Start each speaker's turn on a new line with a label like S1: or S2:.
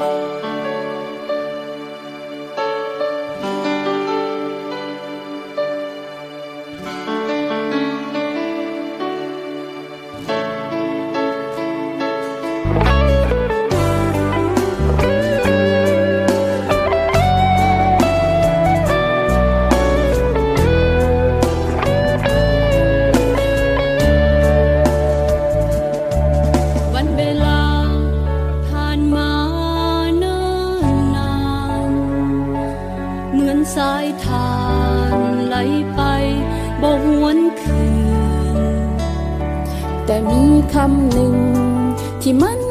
S1: วั ทานไหลไปบ่หวนคืน แต่มีคำหนึ่งที่มัน